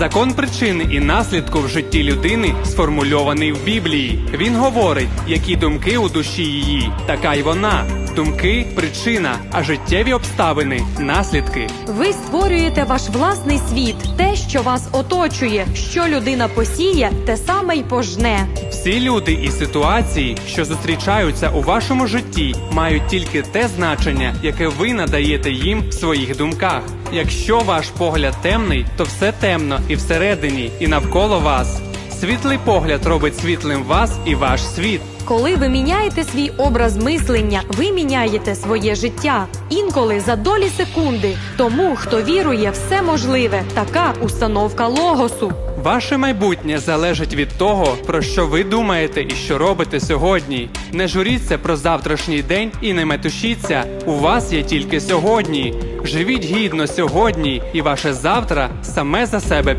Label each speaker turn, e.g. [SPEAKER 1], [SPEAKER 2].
[SPEAKER 1] Закон причини і наслідку в житті людини сформульований в Біблії. Він говорить, які думки у душі її, така й вона. Думки причина, а життєві обставини наслідки.
[SPEAKER 2] Ви створюєте ваш власний світ, те, що вас оточує, що людина посіє, те саме й пожне.
[SPEAKER 1] Всі люди і ситуації, що зустрічаються у вашому житті, мають тільки те значення, яке ви надаєте їм в своїх думках. Якщо ваш погляд темний, то все темно і всередині, і навколо вас. Світлий погляд робить світлим вас і ваш світ.
[SPEAKER 2] Коли ви міняєте свій образ мислення, ви міняєте своє життя. Інколи за долі секунди. Тому, хто вірує, все можливе. Така установка логосу.
[SPEAKER 1] Ваше майбутнє залежить від того, про що ви думаєте і що робите сьогодні. Не журіться про завтрашній день і не метушіться. У вас є тільки сьогодні. Живіть гідно сьогодні, і ваше завтра саме за себе